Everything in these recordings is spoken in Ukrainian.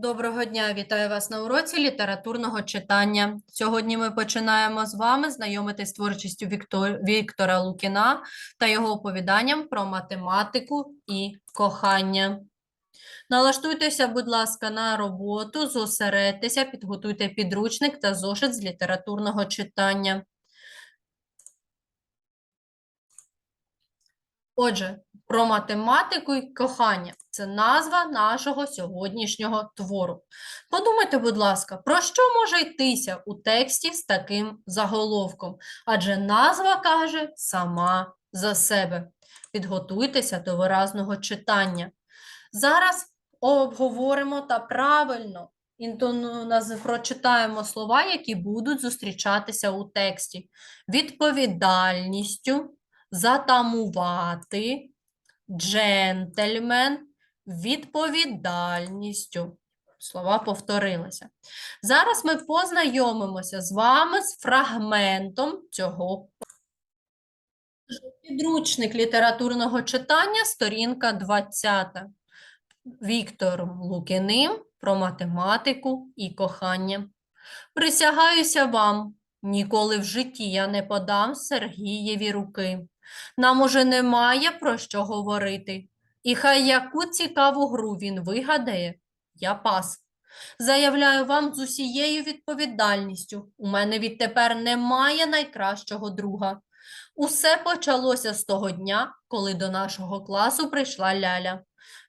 Доброго дня, вітаю вас на уроці літературного читання. Сьогодні ми починаємо з вами знайомитись з творчістю Віктор... Віктора Лукіна та його оповіданням про математику і кохання. Налаштуйтеся, будь ласка, на роботу, зосередьтеся, підготуйте підручник та зошит з літературного читання. Отже, про математику і кохання це назва нашого сьогоднішнього твору. Подумайте, будь ласка, про що може йтися у тексті з таким заголовком? Адже назва каже сама за себе. Підготуйтеся до виразного читання. Зараз обговоримо та правильно прочитаємо слова, які будуть зустрічатися у тексті. Відповідальністю, затамувати, джентльмен, відповідальністю. Слова повторилися. Зараз ми познайомимося з вами з фрагментом цього. Підручник літературного читання, сторінка 20. Віктором Лукіним про математику і кохання. Присягаюся вам, ніколи в житті я не подам Сергієві руки. Нам уже немає про що говорити. І хай яку цікаву гру він вигадає, я пас. Заявляю вам з усією відповідальністю, у мене відтепер немає найкращого друга. Усе почалося з того дня, коли до нашого класу прийшла Ляля.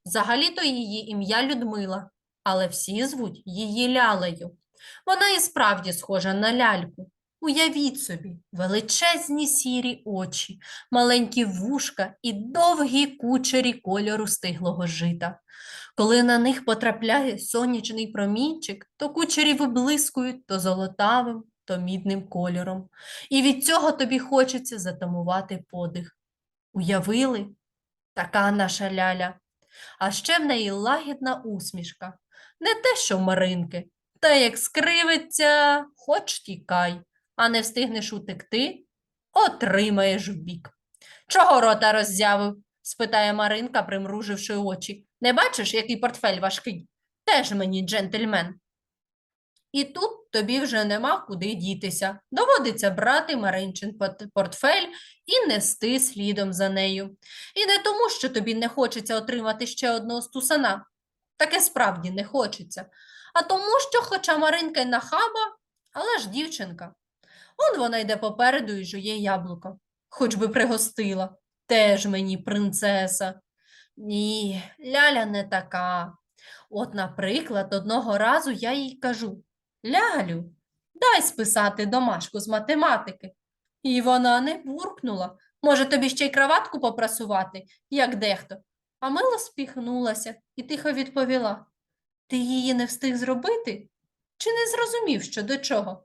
Взагалі-то її ім'я Людмила, але всі звуть її Лялею. Вона і справді схожа на ляльку. Уявіть собі, величезні сірі очі, маленькі вушка і довгі кучері кольору стиглого жита. Коли на них потрапляє сонячний промінчик, то кучері виблискують то золотавим, то мідним кольором. І від цього тобі хочеться затамувати подих. Уявили? Така наша ляля. А ще в неї лагідна усмішка. Не те, що Маринки. Та як скривиться, хоч тікай, а не встигнеш утекти, отримаєш в бік. Чого рота роззявив? спитає Маринка, примруживши очі. Не бачиш, який портфель важкий? Теж мені джентльмен. І тут тобі вже нема куди дітися. Доводиться брати Маринчин портфель і нести слідом за нею. І не тому, що тобі не хочеться отримати ще одного стусана. Таке справді не хочеться. А тому, що, хоча Маринка й нахаба, але ж дівчинка. Он вона йде попереду і жує яблуко. Хоч би пригостила. Теж мені принцеса. Ні, ляля не така. От, наприклад, одного разу я їй кажу: Лялю, дай списати домашку з математики. І вона не буркнула. Може, тобі ще й краватку попрасувати, як дехто. А мило спіхнулася і тихо відповіла: Ти її не встиг зробити? Чи не зрозумів, що до чого?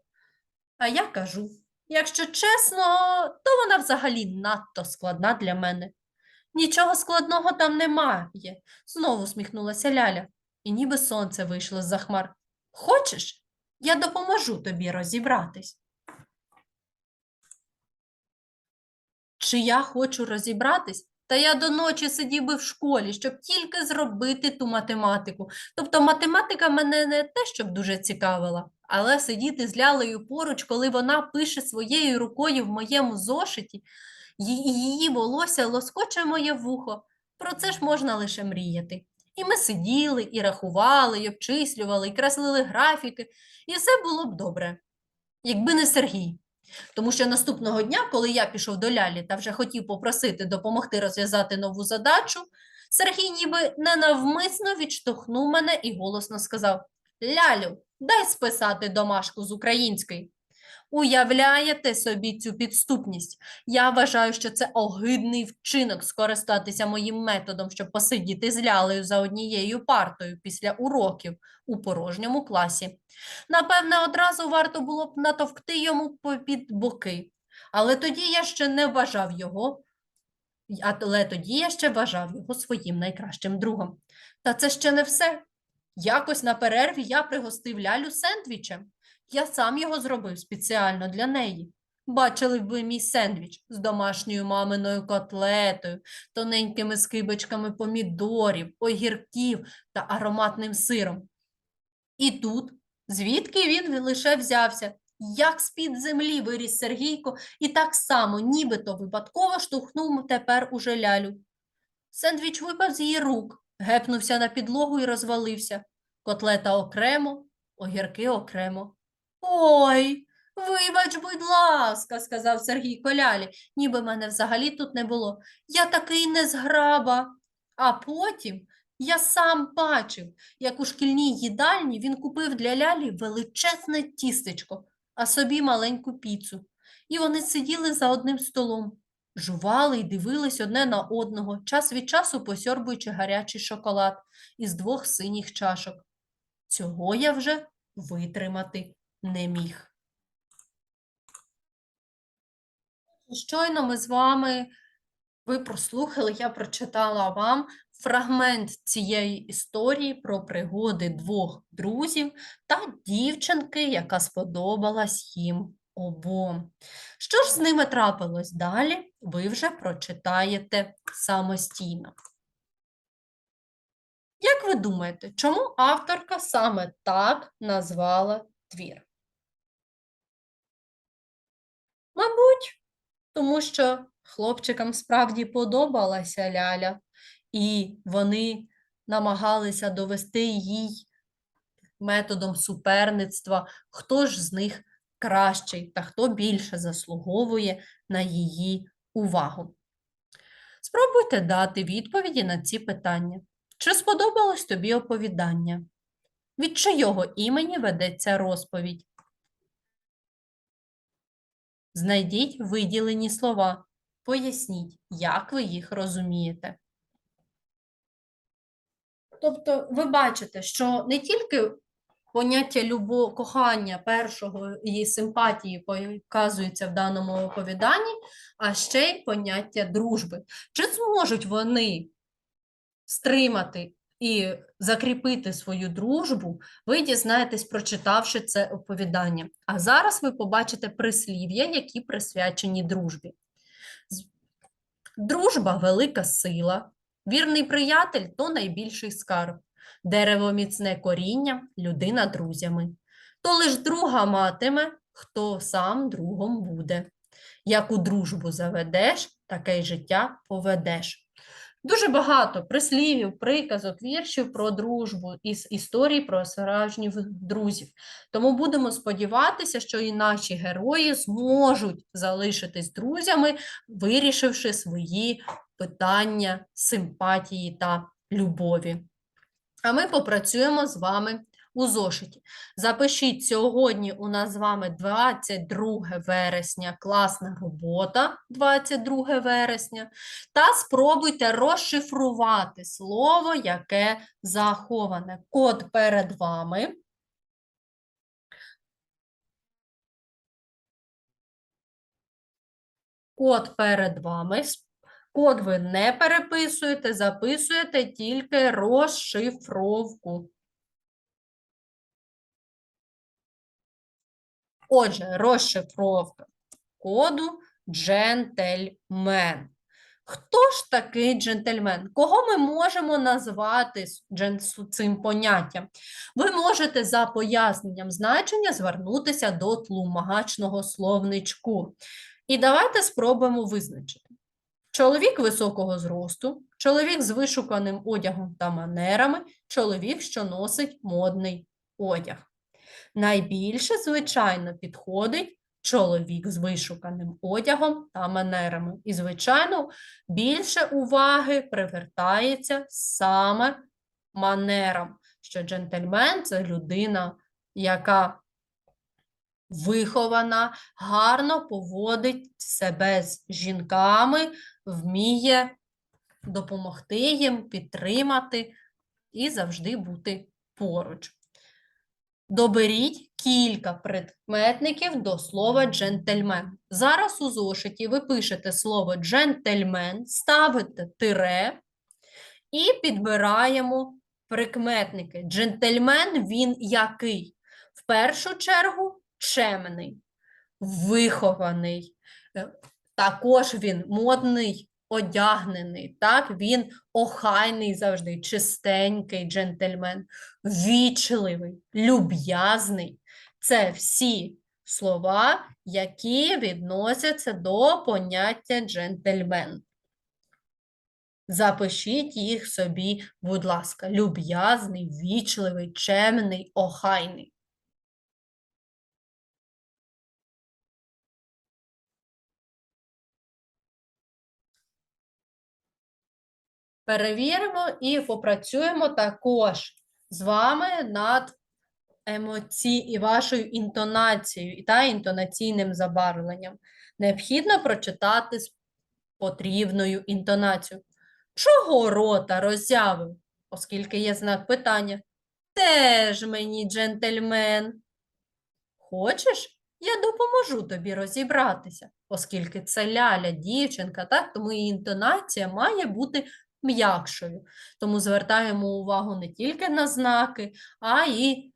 А я кажу, якщо чесно, то вона взагалі надто складна для мене. Нічого складного там немає, знову сміхнулася Ляля, і ніби сонце вийшло з-за хмар. Хочеш, я допоможу тобі розібратись. Чи я хочу розібратись? Та я до ночі сидів би в школі, щоб тільки зробити ту математику. Тобто математика мене не те, щоб дуже цікавила, але сидіти з лялею поруч, коли вона пише своєю рукою в моєму зошиті, її волосся лоскоче моє вухо. Про це ж можна лише мріяти. І ми сиділи, і рахували, і обчислювали, і креслили графіки, і все було б добре, якби не Сергій. Тому що наступного дня, коли я пішов до Лялі та вже хотів попросити допомогти розв'язати нову задачу, Сергій ніби ненавмисно відштовхнув мене і голосно сказав: Лялю, дай списати домашку з української. Уявляєте собі цю підступність? Я вважаю, що це огидний вчинок скористатися моїм методом, щоб посидіти з лялею за однією партою після уроків у порожньому класі. Напевне, одразу варто було б натовкти йому попід боки. Але тоді я ще не вважав його, але тоді я ще вважав його своїм найкращим другом. Та це ще не все. Якось на перерві я пригостив лялю сендвічем. Я сам його зробив спеціально для неї. Бачили б ви мій сендвіч з домашньою маминою котлетою, тоненькими скибочками помідорів, огірків та ароматним сиром. І тут, звідки він лише взявся, як з-під землі виріс Сергійко, і так само, нібито випадково штовхнув тепер уже лялю. Сендвіч випав з її рук, гепнувся на підлогу і розвалився. Котлета окремо, огірки окремо. Ой, вибач, будь ласка, сказав Сергій Колялі, ніби мене взагалі тут не було. Я такий незграба. А потім я сам бачив, як у шкільній їдальні він купив для лялі величезне тістечко, а собі маленьку піцу. І вони сиділи за одним столом, жували й дивились одне на одного, час від часу посьорбуючи гарячий шоколад із двох синіх чашок. Цього я вже витримати не міг. Щойно ми з вами, ви прослухали, я прочитала вам фрагмент цієї історії про пригоди двох друзів та дівчинки, яка сподобалась їм обом. Що ж з ними трапилось далі, ви вже прочитаєте самостійно. Як ви думаєте, чому авторка саме так назвала твір? Мабуть, тому що хлопчикам справді подобалася ляля, і вони намагалися довести їй методом суперництва, хто ж з них кращий та хто більше заслуговує на її увагу. Спробуйте дати відповіді на ці питання. Чи сподобалось тобі оповідання? Від чийого імені ведеться розповідь? Знайдіть виділені слова. Поясніть, як ви їх розумієте. Тобто, ви бачите, що не тільки поняття любо, кохання першого і симпатії показується в даному оповіданні, а ще й поняття дружби. Чи зможуть вони стримати і закріпити свою дружбу, ви дізнаєтесь, прочитавши це оповідання. А зараз ви побачите прислів'я, які присвячені дружбі. Дружба велика сила, вірний приятель то найбільший скарб, дерево міцне коріння, людина друзями. То лиш друга матиме, хто сам другом буде. Як у дружбу заведеш, таке й життя поведеш. Дуже багато прислівів, приказок, віршів про дружбу із історій про справжніх друзів. Тому будемо сподіватися, що і наші герої зможуть залишитись друзями, вирішивши свої питання симпатії та любові. А ми попрацюємо з вами у зошиті. Запишіть сьогодні у нас з вами 22 вересня, класна робота 22 вересня, та спробуйте розшифрувати слово, яке заховане. Код перед вами. Код перед вами. Код ви не переписуєте, записуєте тільки розшифровку. Отже, розшифровка коду джентльмен. Хто ж такий джентльмен? Кого ми можемо назвати цим поняттям? Ви можете за поясненням значення звернутися до тлумачного словничку. І давайте спробуємо визначити. Чоловік високого зросту, чоловік з вишуканим одягом та манерами, чоловік, що носить модний одяг. Найбільше, звичайно, підходить чоловік з вишуканим одягом та манерами. І, звичайно, більше уваги привертається саме манерам, що джентльмен це людина, яка вихована, гарно поводить себе з жінками, вміє допомогти їм, підтримати і завжди бути поруч. Доберіть кілька предметників до слова джентльмен. Зараз у зошиті ви пишете слово джентльмен, ставите тире і підбираємо прикметники. Джентльмен він який? В першу чергу чемний, вихований. Також він модний одягнений, так? Він охайний завжди, чистенький джентльмен, вічливий, люб'язний. Це всі слова, які відносяться до поняття джентльмен. Запишіть їх собі, будь ласка, люб'язний, вічливий, чемний, охайний. Перевіримо і попрацюємо також з вами над емоці... і вашою інтонацією та інтонаційним забарвленням. Необхідно прочитати з потрібною інтонацією. Чого рота роззявив? Оскільки є знак питання. Теж мені, джентльмен. Хочеш? Я допоможу тобі розібратися, оскільки це ляля, дівчинка, так? Тому і інтонація має бути м'якшою. Тому звертаємо увагу не тільки на знаки, а й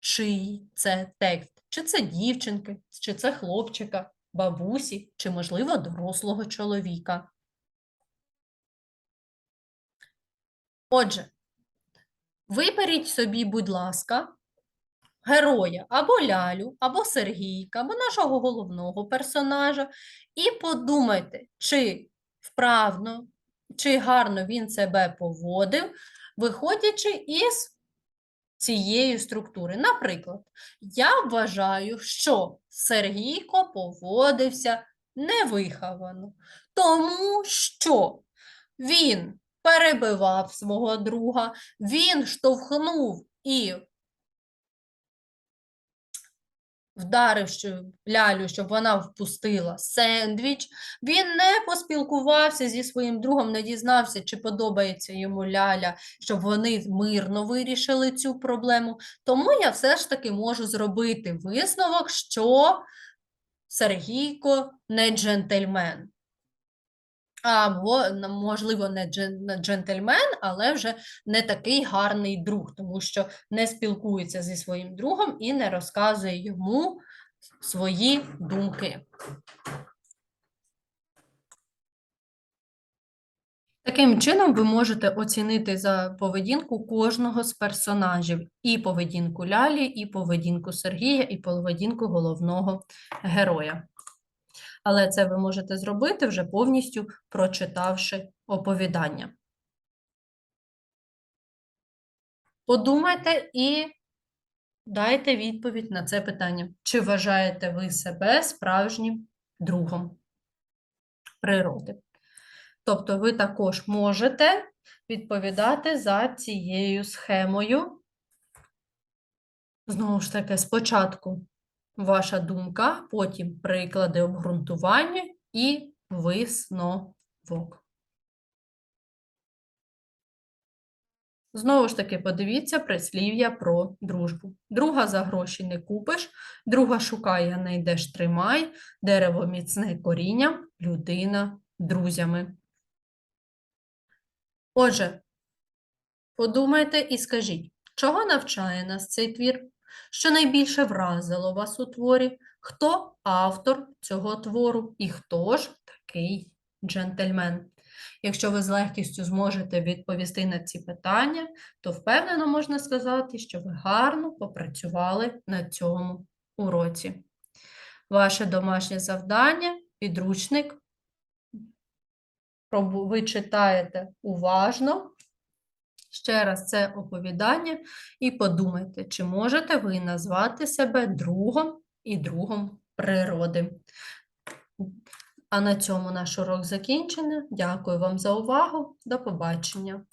чий це текст. Чи це дівчинки, чи це хлопчика, бабусі, чи, можливо, дорослого чоловіка. Отже, виберіть собі, будь ласка, героя або лялю, або Сергійка, або нашого головного персонажа, і подумайте, чи вправно, чи гарно він себе поводив, виходячи із цієї структури. Наприклад, я вважаю, що Сергійко поводився невиховано, тому що він перебивав свого друга, він штовхнув і вдарив лялю, щоб вона впустила сендвіч. Він не поспілкувався зі своїм другом, не дізнався, чи подобається йому ляля, щоб вони мирно вирішили цю проблему. Тому я все ж таки можу зробити висновок, що Сергійко не джентльмен. Або, можливо, не джен- не джентльмен, але вже не такий гарний друг, тому що не спілкується зі своїм другом і не розказує йому свої думки. Таким чином, ви можете оцінити за поведінку кожного з персонажів: і поведінку Лялі, і поведінку Сергія, і поведінку головного героя. Але це ви можете зробити вже повністю прочитавши оповідання. Подумайте і дайте відповідь на це питання. Чи вважаєте ви себе справжнім другом природи? Тобто ви також можете відповідати за цією схемою. Знову ж таки, спочатку ваша думка, потім приклади обґрунтування і висновок. Знову ж таки, подивіться прислів'я про дружбу. Друга за гроші не купиш, друга шукає, не йдеш, тримай, дерево міцне корінням, людина друзями. Отже, подумайте і скажіть, чого навчає нас цей твір? Що найбільше вразило вас у творі? Хто автор цього твору і хто ж такий джентльмен? Якщо ви з легкістю зможете відповісти на ці питання, то впевнено можна сказати, що ви гарно попрацювали на цьому уроці. Ваше домашнє завдання, підручник. Ви читаєте уважно. Ще раз це оповідання і подумайте, чи можете ви назвати себе другом і другом природи. А на цьому наш урок закінчено. Дякую вам за увагу. До побачення.